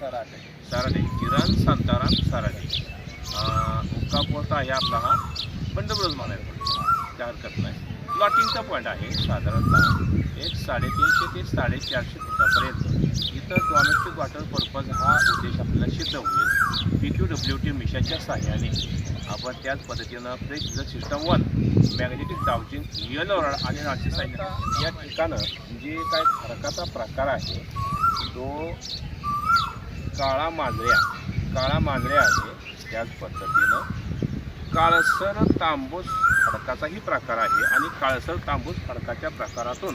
साराडे किरण शांताराम साराडे मुक्का पोहता आहे आपला हा बंडबरोज म्हणायला पडतो त्या हरकत नाही. प्लॉटिंगचा पॉईंट आहे. साधारणतः एक साडेतीनशे ते साडेचारशे फुटापर्यंत इथं डॉमेस्टिक वॉटर पर्पज हा उद्देश आपल्याला सिद्ध होईल. पी क्यू डब्ल्यू टी मिशनच्या सहाय्याने आपण त्याच पद्धतीनं फ्रेश सिस्टम वन मॅग्नेटिक डाउचिंग येलोरड आणि नाशिक या ठिकाणं जे काय फरकाचा प्रकार आहे तो काळा मांजऱ्या काळा मांजऱ्या आहे त्याच पद्धतीनं. काळसर तांबूस खडकाचाही प्रकार आहे आणि काळसर तांबूस खडकाच्या प्रकारातून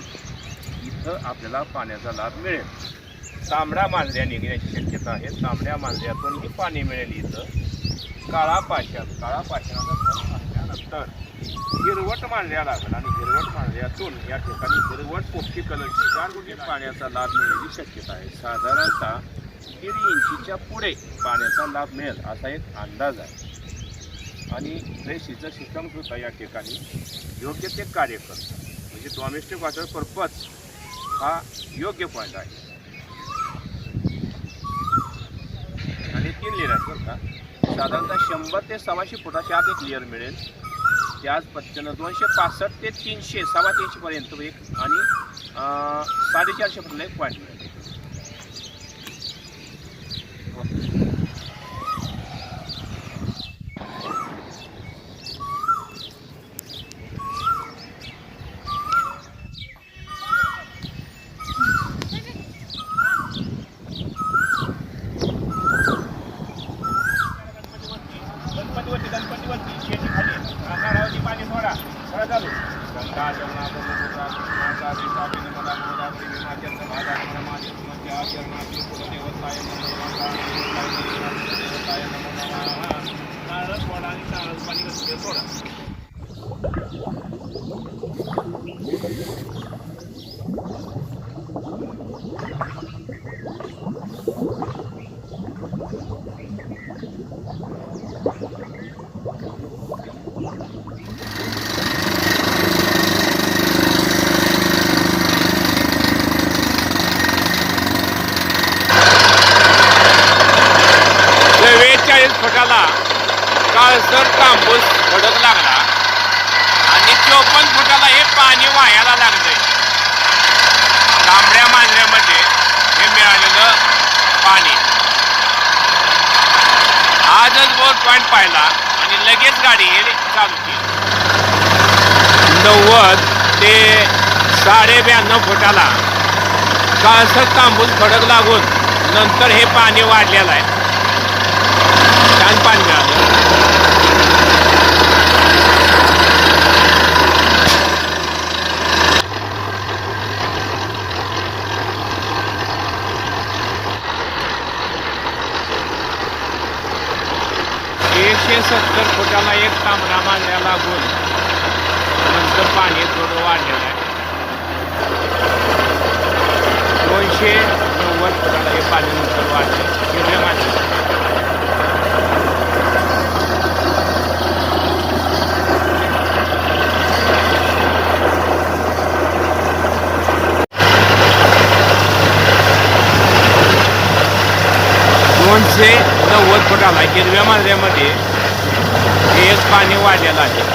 इथं आपल्याला पाण्याचा लाभ मिळेल. तांबड्या मांजऱ्या निघण्याची शक्यता आहे. तांबड्या मांजऱ्यातूनही पाणी मिळेल इथं. काळा पाषाण काळा पाषाणाचा असल्यानंतर हिरवट मांजऱ्या लागेल आणि हिरवट मांजऱ्यातून या ठिकाणी हिरवट पोपटी कलरची गारगुटी पाण्याचा लाभ मिळण्याची शक्यता आहे. साधारणतः दीड इंचीच्या पुढे पाण्याचा लाभ मिळेल असा एक अंदाज आहे. आणि फ्रेशीचं सिस्टम सुद्धा या ठिकाणी योग्य ते कार्य करतं. म्हणजे डॉमेस्टिक वॉटर पर्पज हा योग्य पॉईंट आहे. आणि तीन लेअर करता का? साधारणतः शंभर ते सव्वाशे फुटाच्या आत एक लेअर मिळेल. त्याच पद्धतीनं दोनशे पासष्ट ते तीनशे सव्वा तीनशेपर्यंत एक आणि साडेचारशे फुटला एक पॉईंट मिळेल. गणपतीवरती गणपतीवरती शेती खाली नारळावरती पाणी सोडा सोडा चालू गंगा जमुना ब्रह्मपुत्रा कृष्णा कावेरी तापी नर्मदा गोदावरी हिमाचल भागा ब्रह्माची सुमती आचरणाची कुलदेवताय नमो देवताय नमो नमः नारळ सोडा आणि नारळ पाणी कसं सोडा चव्वेचाळीस फुटाला तर तांबूस खडक लागला आणि चोपन्न फुटाला हे पाणी वाहायला लागलंय तांबड्या मांजऱ्यामध्ये हे मिळालेलं पाणी. आजच बोर पॉईंट पाहिला आणि लगेच गाडी हे चालू केली. नव्वद ते साडे ब्याण्णव फुटाला काळसर तांबूस खडक लागून नंतर हे पाणी वाढलेलं आहे. छान पाणी मिळालं. एकशे सत्तर फुटाला एक तांबडा मांजऱ्या लागून नंतर पाणी थोडं वाढलेलं आहे. दोनशे नव्वद फुटाला हे पाणी नंतर वाढले. हिरव्या मांजऱ्या दोनशे नव्वद फुटाला हिरव्या मांजऱ्यामध्ये हेच पाणी वाढलेलं आहे.